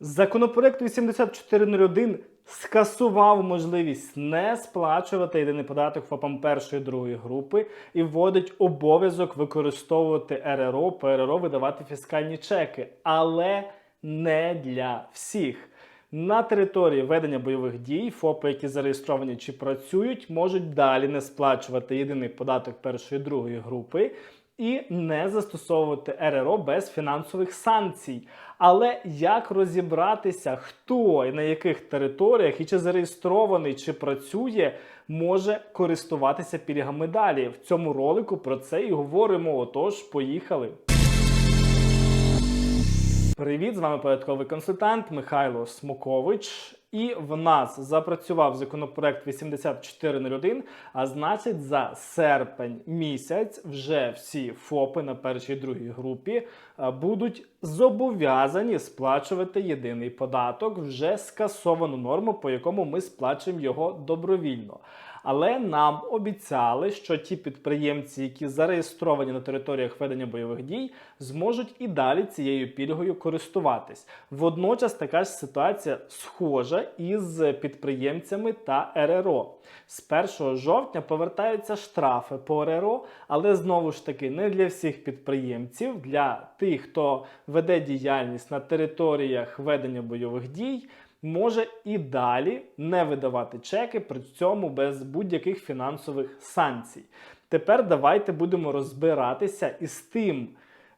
Законопроект 8401 скасував можливість не сплачувати єдиний податок ФОПам першої другої групи і вводить обов'язок використовувати РРО, ПРРО, видавати фіскальні чеки, але не для всіх. На території ведення бойових дій ФОПи, які зареєстровані чи працюють, можуть далі не сплачувати єдиний податок першої другої групи і не застосовувати РРО без фінансових санкцій. Але як розібратися, хто і на яких територіях, і чи зареєстрований, чи працює, може користуватися пільгами далі? В цьому ролику про це і говоримо. Отож, поїхали. Привіт, з вами податковий консультант Михайло Смокович. І в нас запрацював законопроект 8401, а значить, за серпень місяць вже всі ФОПи на першій другій групі е, будуть зобов'язані сплачувати єдиний податок, вже скасовану норму, по якому ми сплачуємо його добровільно. Але нам обіцяли, що ті підприємці, які зареєстровані на територіях ведення бойових дій, зможуть і далі цією пільгою користуватись. Водночас така ж ситуація схожа із підприємцями та РРО. З 1 жовтня повертаються штрафи по РРО, але знову ж таки не для всіх підприємців, для тих, хто веде діяльність на територіях ведення бойових дій може і далі не видавати чеки, при цьому без будь-яких фінансових санкцій. Тепер давайте будемо розбиратися із тим.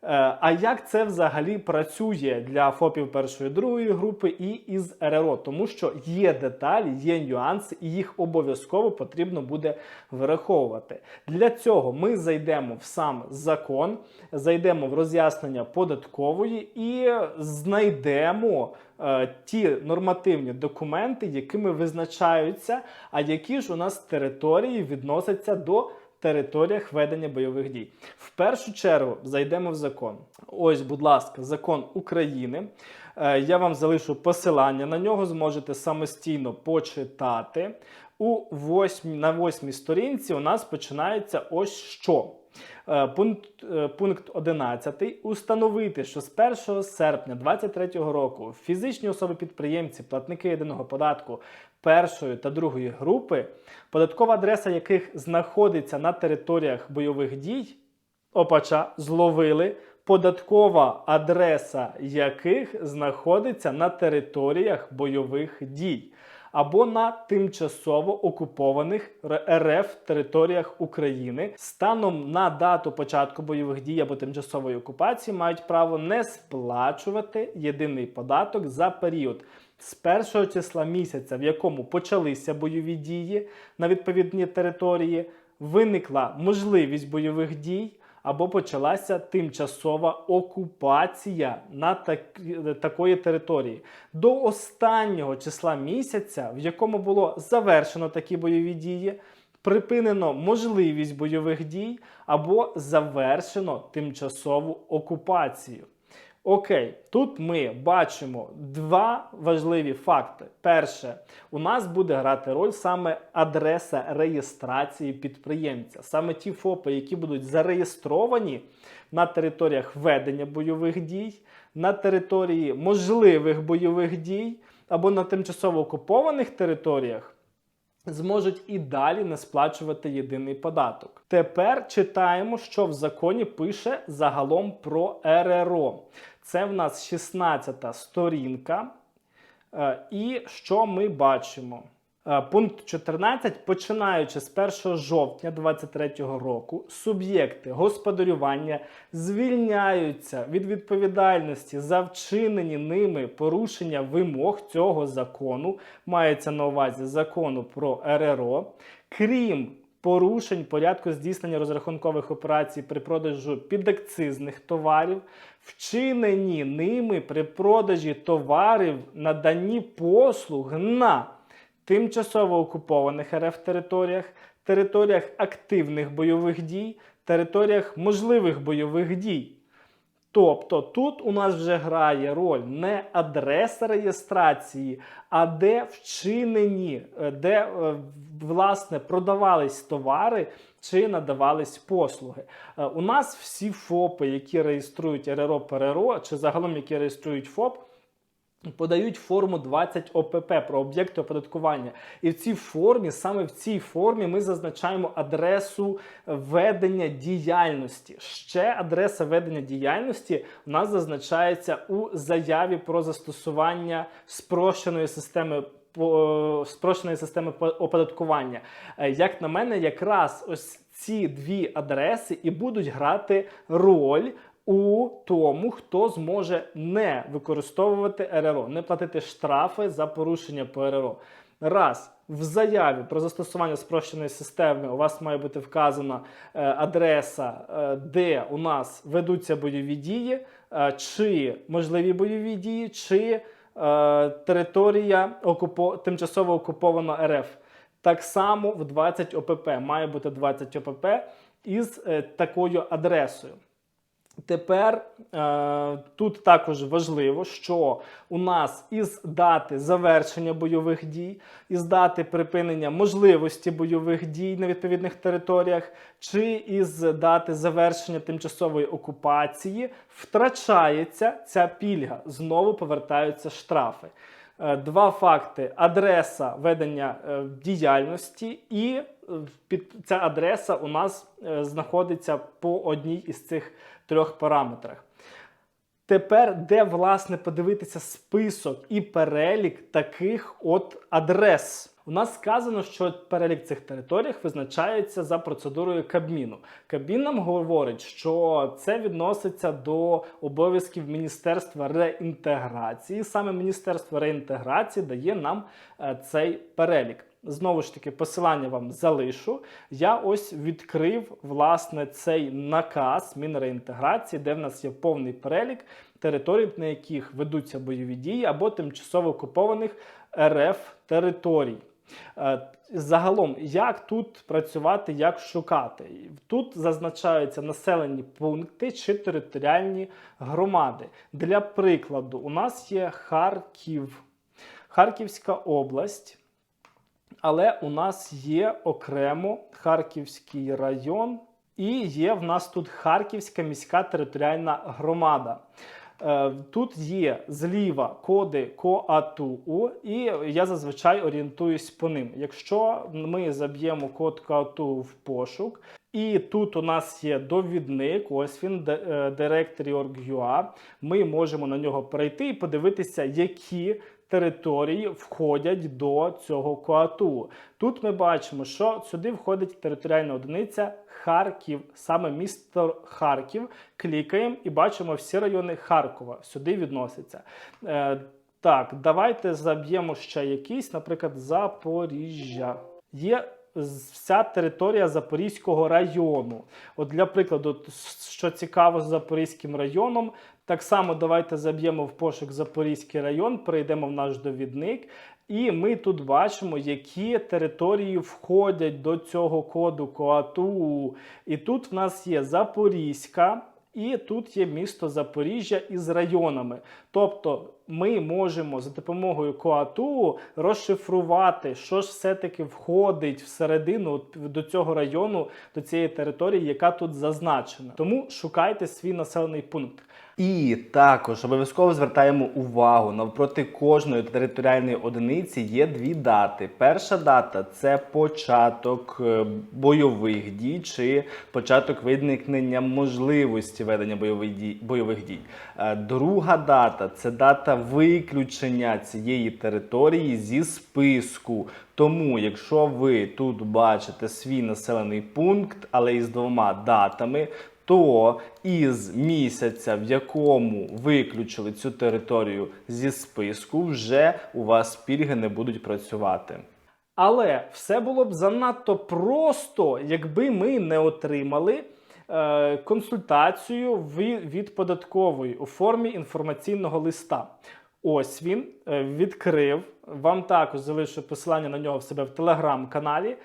Е, А як це взагалі працює для ФОПів першої другої групи і із РРО? Тому що є деталі, є нюанси, і їх обов'язково потрібно буде враховувати. Для цього ми зайдемо в сам закон, зайдемо в роз'яснення податкової і знайдемо е, ті нормативні документи, якими визначаються, а які ж у нас території відносяться до територіях ведення бойових дій. В першу чергу зайдемо в закон. Ось, будь ласка, закон України. Е, Я вам залишу посилання на нього, зможете самостійно почитати. У восьмій, на восьмій сторінці у нас починається ось що. Е, Пункт, е, пункт 11. Установити, що з 1 серпня 2023 року фізичні особи-підприємці, платники єдиного податку першої та другої групи, податкова адреса яких знаходиться на територіях бойових дій, опача зловили, податкова адреса яких знаходиться на територіях бойових дій або на тимчасово окупованих РФ територіях України станом на дату початку бойових дій або тимчасової окупації мають право не сплачувати єдиний податок за період з першого числа місяця, в якому почалися бойові дії на відповідній території, виникла можливість бойових дій. Або почалася тимчасова окупація на так, такої території до останнього числа місяця, в якому було завершено такі бойові дії, припинено можливість бойових дій або завершено тимчасову окупацію. Окей, тут ми бачимо два важливі факти. Перше, у нас буде грати роль саме адреса реєстрації підприємця. Саме ті ФОПи, які будуть зареєстровані на територіях ведення бойових дій, на території можливих бойових дій або на тимчасово окупованих територіях. Зможуть і далі не сплачувати єдиний податок. Тепер читаємо, що в законі пише загалом про РРО. Це в нас 16 сторінка. Е, І що ми бачимо? Е, Пункт 14. Починаючи з 1 жовтня 2023 року, суб'єкти господарювання звільняються від відповідальності за вчинені ними порушення вимог цього закону, мається на увазі закону про РРО, крім порушень порядку здійснення розрахункових операцій при продажу підакцизних товарів, вчинені ними при продажі товарів, наданні послуг на тимчасово окупованих РФ територіях, територіях активних бойових дій, територіях можливих бойових дій. Тобто тут у нас вже грає роль не адреса реєстрації, а де вчинені, е, де е, власне продавались товари чи надавались послуги. Е, У нас всі ФОПи, які реєструють РРО ПРРО, чи загалом які реєструють ФОП, Подають форму 20 ОПП про об'єкти оподаткування. І в цій формі, саме в цій формі, ми зазначаємо адресу ведення діяльності. Ще адреса ведення діяльності у нас зазначається у заяві про застосування спрощеної системи. Спрощеної системи оподаткування. Е, Як на мене, якраз ось ці дві адреси і будуть грати роль у тому, хто зможе не використовувати РРО, не платити штрафи за порушення по РРО. Раз в заяві про застосування спрощеної системи у вас має бути вказана е, адреса, е, де у нас ведуться бойові дії, е, чи можливі бойові дії, чи територія окупо... тимчасово окупована РФ. Так само в 20 ОПП має бути 20 ОПП із такою адресою. Тепер е, тут також важливо, що у нас із дати завершення бойових дій, із дати припинення можливості бойових дій на відповідних територіях, чи із дати завершення тимчасової окупації втрачається ця пільга. Знову повертаються штрафи. Е, Два факти: адреса ведення е, діяльності, і е, під ця адреса у нас знаходиться по одній із цих трьох параметрах. Тепер, де власне подивитися список і перелік таких от адрес. У нас сказано, що перелік цих територій визначається за процедурою Кабміну. Кабмін нам говорить, що це відноситься до обов'язків Міністерства реінтеграції. Саме Міністерство реінтеграції дає нам е, цей перелік. Знову ж таки, посилання вам залишу. Я ось відкрив власне цей наказ Мінреінтеграції, де в нас є повний перелік територій, на яких ведуться бойові дії, або тимчасово окупованих РФ територій. Е, Загалом, як тут працювати, як шукати? Тут зазначаються населені пункти чи територіальні громади. Для прикладу, у нас є Харків, Харківська область, але у нас є окремо Харківський район, і є в нас тут Харківська міська територіальна громада. Е, Тут є зліва коди КОАТУ, і я зазвичай орієнтуюсь по ним. Якщо ми заб'ємо код КОАТУ в пошук, і тут у нас є довідник, ось він де- е, directory.org.ua, Ми можемо на нього перейти і подивитися, які території входять до цього КОАТУ. Тут ми бачимо, що сюди входить територіальна одиниця Харків, саме місто Харків. Клікаємо і бачимо всі райони Харкова. Сюди відносяться. Е, так, давайте заб'ємо ще якийсь, наприклад, Запоріжжя. Є вся територія Запорізького району. От для прикладу, що цікаво з Запорізьким районом, так само давайте заб'ємо в пошук Запорізький район, перейдемо в наш довідник. І ми тут бачимо, які території входять до цього коду КОАТУ. І тут в нас є Запорізька, і тут є місто Запоріжжя із районами. Тобто ми можемо за допомогою КОАТУ розшифрувати, що ж все-таки входить всередину до цього району, до цієї території, яка тут зазначена. Тому шукайте свій населений пункт. І також обов'язково звертаємо увагу навпроти кожної територіальної одиниці є дві дати. Перша дата це початок е, бойових дій чи початок виникнення можливості ведення бойових дій. Е, Друга дата це дата виключення цієї території зі списку. Тому, якщо ви тут бачите свій населений пункт, але із двома датами, то із місяця, в якому виключили цю територію зі списку, вже у вас пільги не будуть працювати. Але все було б занадто просто, якби ми не отримали консультацію від, від податкової у формі інформаційного листа. Ось він е, відкрив. Вам також залишу посилання на нього в себе в телеграм-каналі.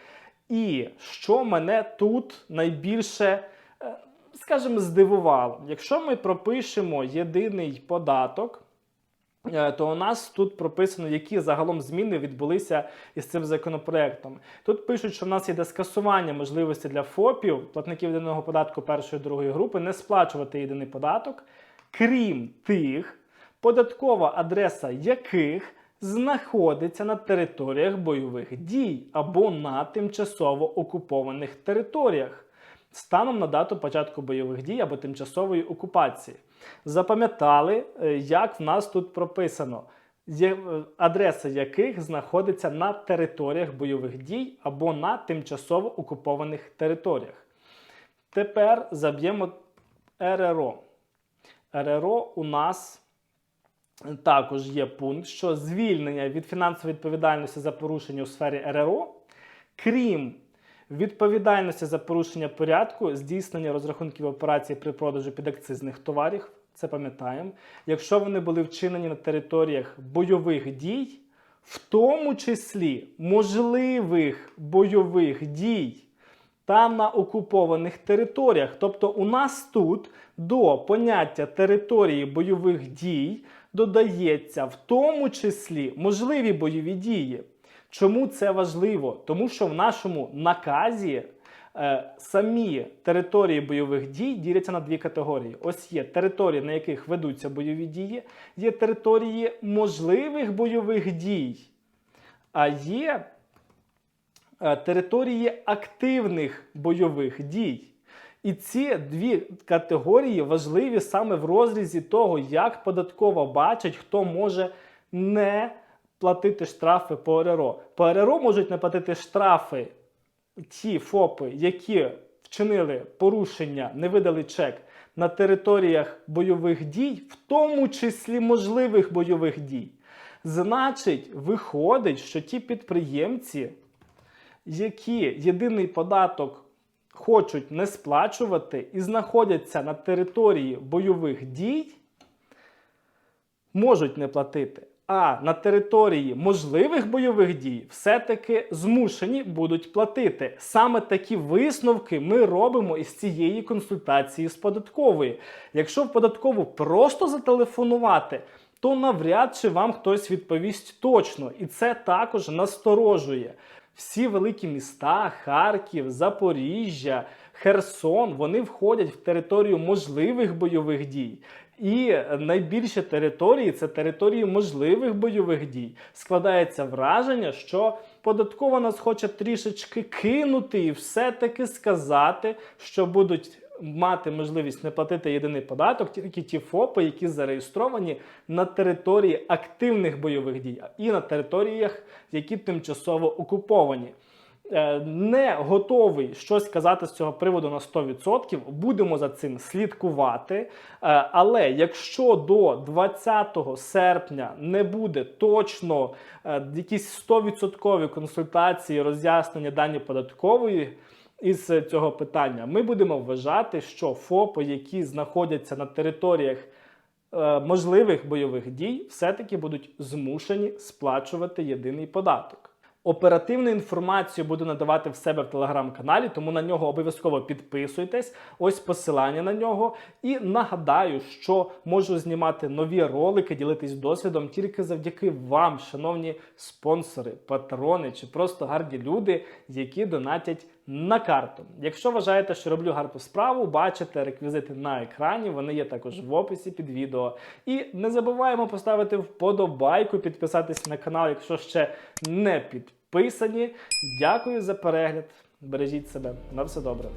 І що мене тут найбільше, е, скажімо, здивувало, якщо ми пропишемо єдиний податок. Е, То у нас тут прописано, які загалом зміни відбулися із цим законопроектом. Тут пишуть, що в нас йде скасування можливості для ФОПів, платників єдиного податку першої другої групи, не сплачувати єдиний податок, крім тих податкова адреса яких знаходиться на територіях бойових дій або на тимчасово окупованих територіях станом на дату початку бойових дій або тимчасової окупації. Запам'ятали, е, як в нас тут прописано, е, адреса яких знаходиться на територіях бойових дій або на тимчасово окупованих територіях. Тепер заб'ємо РРО. РРО у нас також є пункт, що звільнення від фінансової відповідальності за порушення у сфері РРО, крім відповідальності за порушення порядку, здійснення розрахунків операцій при продажу підакцизних товарів, це пам'ятаємо, якщо вони були вчинені на територіях бойових дій, в тому числі можливих бойових дій та на окупованих територіях. Тобто у нас тут до поняття території бойових дій додається в тому числі можливі бойові дії. Чому це важливо? Тому що в нашому наказі е, самі території бойових дій діляться на дві категорії. Ось є території, на яких ведуться бойові дії, є території можливих бойових дій, а є е, території активних бойових дій. І ці дві категорії важливі саме в розрізі того, як податкова бачить, хто може не платити штрафи по РРО. По РРО можуть не платити штрафи ті ФОПи, які вчинили порушення, не видали чек на територіях бойових дій, в тому числі можливих бойових дій. Значить, виходить, що ті підприємці, які єдиний податок хочуть не сплачувати і знаходяться на території бойових дій, можуть не платити. А на території можливих бойових дій все-таки змушені будуть платити. Саме такі висновки ми робимо із цієї консультації з податкової. Якщо в податкову просто зателефонувати, то навряд чи вам хтось відповість точно, і це також насторожує. Всі великі міста, Харків, Запоріжжя, Херсон, вони входять в територію можливих бойових дій. І найбільші території це території можливих бойових дій. Складається враження, що податкова нас хоче трішечки кинути і все-таки сказати, що будуть мати можливість не платити єдиний податок тільки ті ФОПи, які зареєстровані на території активних бойових дій і на територіях, які тимчасово окуповані. Е, Не готовий щось казати з цього приводу на 100%. Будемо за цим слідкувати. Е, Але якщо до 20 серпня не буде точно е, якісь 100% консультації, роз'яснення дані податкової із цього питання, ми будемо вважати, що ФОПи, які знаходяться на територіях можливих бойових дій, все-таки будуть змушені сплачувати єдиний податок. Оперативну інформацію буду надавати в себе в телеграм-каналі, тому на нього обов'язково підписуйтесь. Ось посилання на нього. І нагадаю, що можу знімати нові ролики, ділитись досвідом тільки завдяки вам, шановні спонсори, патрони чи просто гарні люди, які донатять на карту. Якщо вважаєте, що роблю гарну справу, бачите реквізити на екрані. Вони є також в описі під відео. І не забуваємо поставити вподобайку, підписатись на канал, якщо ще не підписані. Дякую за перегляд. Бережіть себе. На все добре.